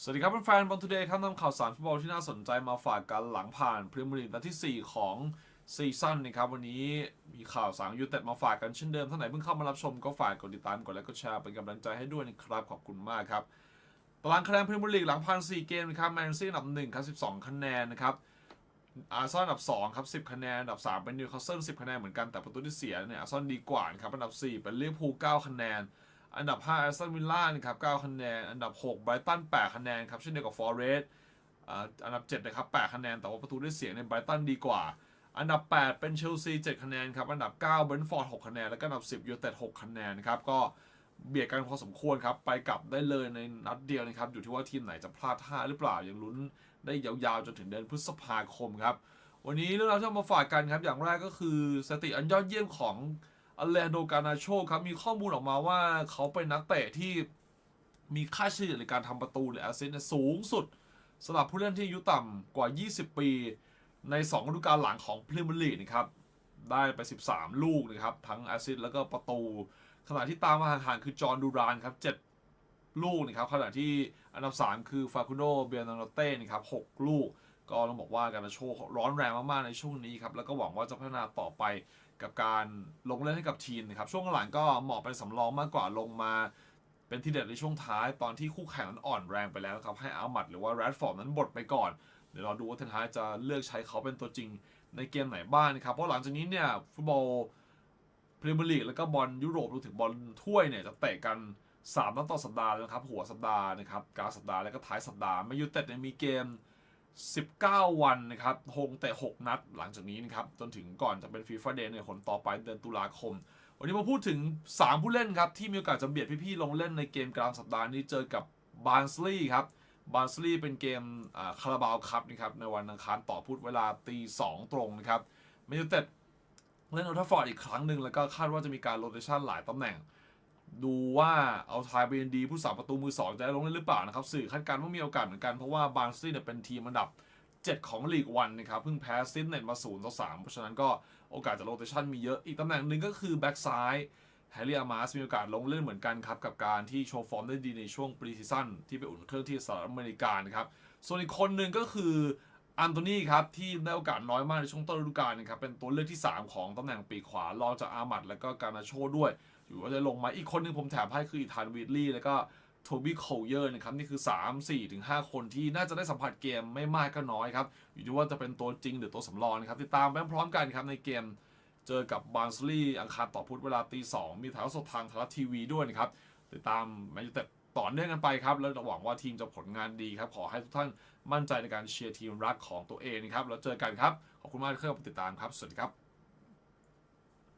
สวัสดีครับแฟนบอลทูเดย์ครับนำข่าวสารฟุตบอลที่น่าสนใจมาฝากกันหลังผ่านพรีเมียร์ลีกนัดที่ 4 ของซีซั่นนะครับ วันนี้มีข่าวสารยูเต็ดมาฝากกันเช่นเดิมท่านไหนเพิ่งเข้ามารับชมก็ฝากกดติดตามกดไลค์กดแชร์เป็นกำลังใจให้ด้วยนะครับ ขอบคุณมากครับตารางคะแนนพรีเมียร์ลีกหลังผ่าน 4 เกมนะครับแมนซีอันดับ1ครับ12 คะแนนนะครับอาร์ซอลอันดับ2ครับ10 คะแนนอันดับ 3 เป็นนิวคาสเซิล10 คะแนนเหมือนกันแต่ประตูที่เสียเนี่ยอาร์ซอลดีกว่านะครับอันดับ 4 เป็นลิเวอร์พูล9คะแนน อันดับ5แอสตันวิลล่านะครับ9คะแนน อันดับ6ไบรตัน8คะแนนครับเช่นเดียวกับฟอร์เรสต์อันดับ7นะครับ8คะแนน แต่ว่าประตูได้เสียในไบรตันดีกว่า อันดับ 8 เป็นเชลซี7คะแนนครับอันดับ9เบรนท์ฟอร์ด6คะแนน แล้วก็อันดับ 10ยูไนเต็ด6คะแนนนะครับก็เบียดกันพอสมควรครับ ไปกลับได้เลยในนัดเดียวนะครับ อยู่ที่ว่าทีมไหนจะพลาดท่าหรือเปล่า ยังลุ้นได้ยาวๆ จนถึงเดือนพฤษภาคมครับ วันนี้เรื่องราวที่มาฝากกันครับ อย่างแรกก็คือสติอันยอดเยี่ยมของ อเลนโดกานาโชครับ มีข้อมูลออกมาว่าเขาเป็นนักเตะที่มีค่าเฉลี่ยในการทำประตูหรือแอสซิสต์เนี่ยสูงสุดสำหรับผู้เล่นที่อายุต่ำกว่า 20 ปี ใน2ฤดูกาลหลังของพรีเมียร์ลีกนะครับ ได้ไป 13 ลูกนะครับ ทั้งแอสซิสต์แล้วก็ประตู ขณะที่ตามมาห่างๆคือจอห์นดูรานครับ 7 ลูกนะครับขณะที่อันดับ 3 คือฟาคุโนเบียนโนเต้นะครับ 6 ลูก ก็ต้องบอกว่าการนาโชร้อนแรงมากๆในช่วงนี้ครับแล้วก็หวังว่าจะพัฒนาต่อไป กับการลงเล่นให้กับทีมนะครับ ช่วงหลังก็เหมาะเป็นสำรองมากกว่าลงมา เป็นที่เด็ดในช่วงท้ายตอนที่คู่แข่งนั้นอ่อนแรงไปแล้วครับ ให้อามัดหรือว่าแรดฟอร์ดนั้นบดไปก่อนเดี๋ยวเราดูว่าเทนฮาจะเลือกใช้เขาเป็นตัวจริงในเกมไหนบ้างนะครับ เพราะหลังจากนี้เนี่ยฟุตบอลพรีเมียร์ลีกแล้วก็บอลยุโรปรวมถึงบอลถ้วยเนี่ยจะเตะกัน3นัดต่อสัปดาห์นะครับ หัวสัปดาห์นะครับกลางสัปดาห์แล้วก็ท้ายสัปดาห์แมนยูเต็ดเนี่ยมีเกม 19 วันนะครับคงแต่6นัดหลังจากนี้นะครับ จนถึงก่อนจะเป็นฟีฟ่าเดย์ในคนต่อไปเดือนตุลาคม วันนี้มาพูดถึง 3 ผู้เล่นครับ ที่มีโอกาสจะเบียดพี่ๆ ลงเล่นในเกมกลางสัปดาห์นี้เจอกับบาร์นสลีย์ครับบาร์นสลีย์เป็นเกมคาราบาวคัพนะครับ ในวันอังคารต่อพูดเวลาตี2ตรงนะครับแมนยูเต็ดเล่นโอลทัฟฟอร์ดอีกครั้งหนึ่งแล้วก็คาดว่าจะมีการโรเตชันหลายตำแหน่ง ดูว่าเอาทายเบนดีผู้สาประตูมือสองจะได้ลงเล่นหรือเปล่านะครับ สื่อคาดการณ์ว่ามีโอกาสเหมือนกัน เพราะว่าบาร์นสลีย์เนี่ยเป็นทีมอันดับ 7 ของลีกวันนะครับ เพิ่งแพ้ซิดเน็ตมา0ต่อ3เพราะฉะนั้นก็โอกาสจะโรเตชันมีเยอะอีกตำแหน่งหนึ่งก็คือแบ็กซ้ายแฮร์รี่อามาสมีโอกาสลงเล่นเหมือนกันครับ กับการที่โชว์ฟอร์มได้ดีในช่วงปรีซีซั่นที่ไปอุ่นเครื่องที่สหรัฐอเมริกานะครับส่วนอีกคนหนึ่งก็คือ อันโตนีครับ ที่ได้โอกาสน้อยมากในช่วงต้นฤดูกาลนะครับเป็นตัวเลือกที่ 3 ของตำแหน่งปีขวารองจากอามัดและก็การนาโชด้วย อยู่ว่าจะลงมาอีกคนหนึงผมแถมให้คืออีธานวีดลี่แล้วก็โทบี้โคลเยอร์นะครับนี่คือ 3 4ถึง5คนที่น่าจะได้สัมผัสเกมไม่มากก็น้อยครับ อยู่ที่ว่าจะเป็นตัวจริงหรือตัวสำรองนะครับติดตามไปพร้อมกันครับในเกม เจอกับบาร์นสลีย์อังคารต่อพุธเวลาตีสองมีถ่ายทอดสดทางไทยรัฐทีวีด้วยนะครับติดตามแมนยูเต็ด ต่อเนื่องกันไปครับ แล้วหวังว่าทีมจะผลงานดีครับ ขอให้ทุกท่านมั่นใจในการเชียร์ทีมรักของตัวเองนะครับ แล้วเจอกันครับ ขอบคุณมากที่เข้ามาติดตามครับ สวัสดีครับ